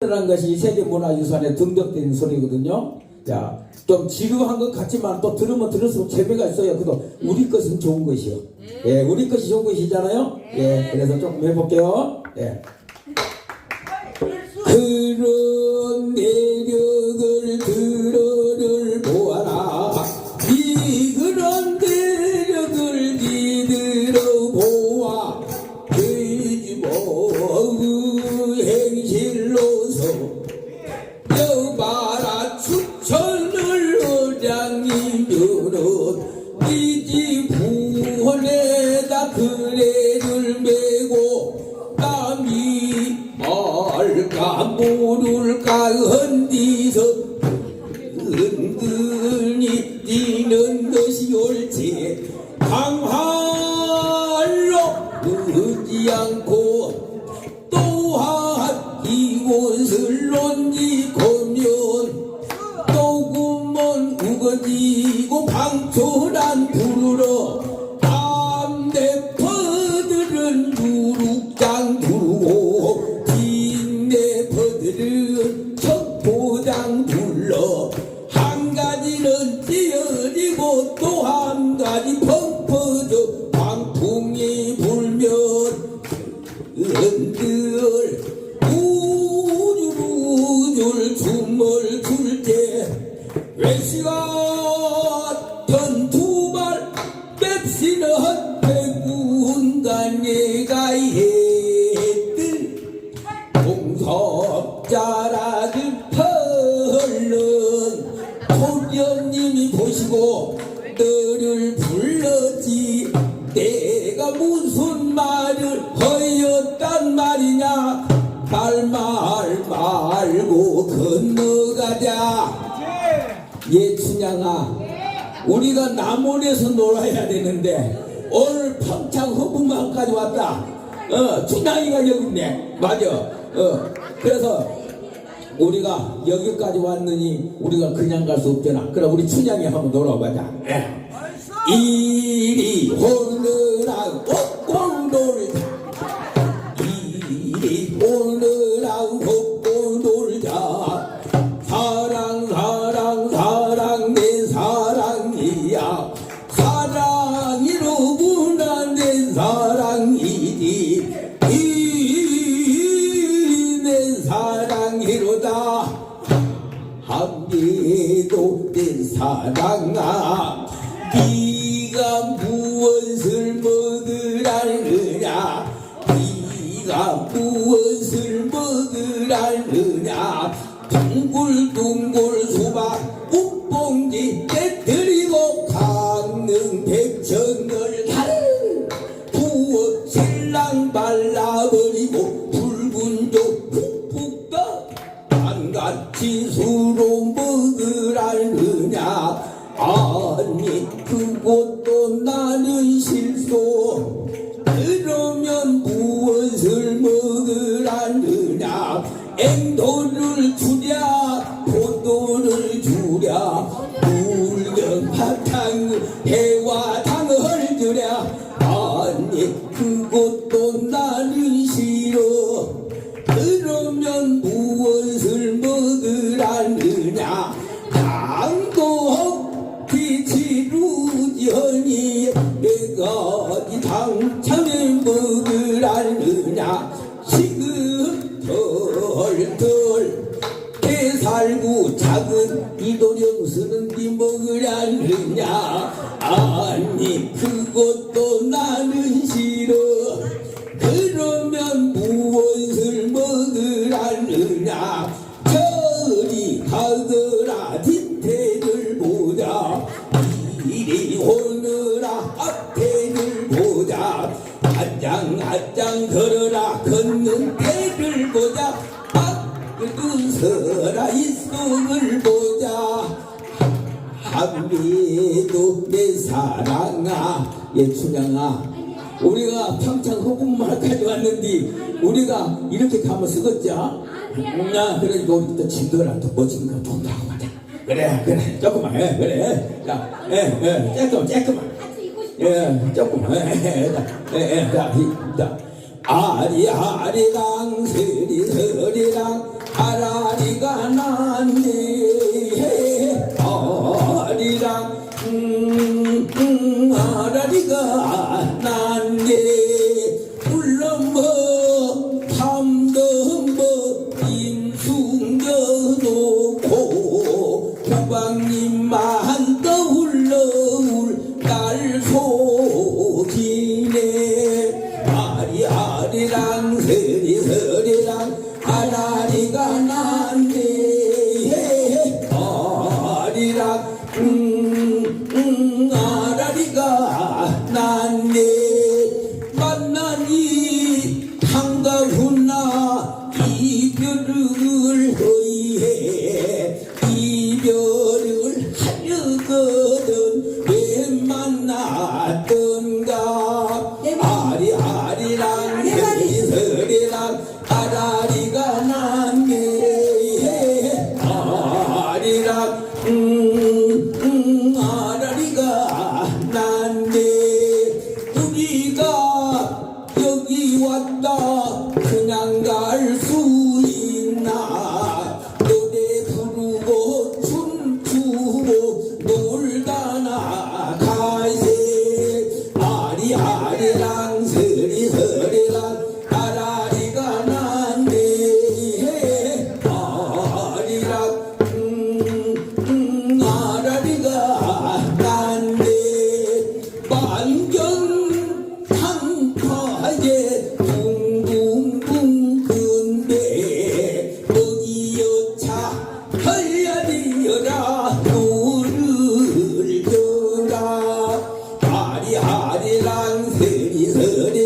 라는 것이 세계문화유산에 등록된 소리거든요. 자, 좀 지루한 것 같지만 또 들으면 들을수록 재미가 있어요. 그래도 우리 것은 좋은 것이요. 예, 우리 것이 좋은 것이잖아요. 예, 그래서 조금 해볼게요. 예. 그런 내력을 들어를 보아라. 이 그런 내력을 니들어 보아. 돼지모 행 말까 모를까 헌디서 은근히 뛰는 것이 옳지. 강할로 늦지 않고 퍼져 광풍이 불면 은들 우줄우줄 춤을 출때 외시가 전두발 맵시는 백운간예가 했들 동섭자라들 펄른 호련님이 보시고 너를 불렀지 내가 무슨 말을 허였단 말이냐? 말말 말고 건너가자. 예 춘향아. 우리가 남원에서 놀아야 되는데 오늘 평창 허분마을까지 왔다. 어 춘향이가 여기 있네. 맞아. 어 그래서 우리가 여기까지 왔느니 우리가 그냥 갈 수 없잖아. 그럼 우리 춘향이 한번 놀아보자. 예. 이리 꽃꽃 놀 이로다. 함께도 내 사랑아 네가 무엇을 먹으라느냐? 네가 무엇을 먹으라느냐 앵도를 주랴 포도를 주랴 붉은 바탕 해와 당을 주랴. 아니 그것도 나는 싫어. 그러면 무엇을 먹으라느냐. 당도 비치루지허니 내가 이 당참에 아니 그것도 나는 싫어. 그러면 무엇을 먹으라느냐? 저리 가거라. 뒤태를 보자. 이리 오너라 앞태를 보자. 한장 한장 걸어라. 걷는 태를 보자. 앞을 서라 이 속을 보자 한미도 내 사랑아 예 춘향아. 우리가 평창 호국마을까지 왔는데 우리가 이렇게 가면 쓰겠죠? 나또 진도랑 또 멋진 거 하고 가자. 그래 그래. 조금만 해 그래. 자예예 조금 조금만. 예 조금만 예예예자 자, 이, 자. 아리 아리랑 서리서리랑 아라리가 났네 놓고 형방님만 떠올러 울날 속이네 아리아리랑 서리서리랑 아라리가 났네. 아리랑 음, 음, 아라리가 났네. 만나니 한가훈나 이별을 아라리가 났네 아리랑 음, 음, 아라리가 났네 우리가 여기 왔다. 그냥 갈 수 있나? 노래 부르고 춤추고 놀다 나가세. 아리 아리랑 서리서리랑 아리아리랑 서리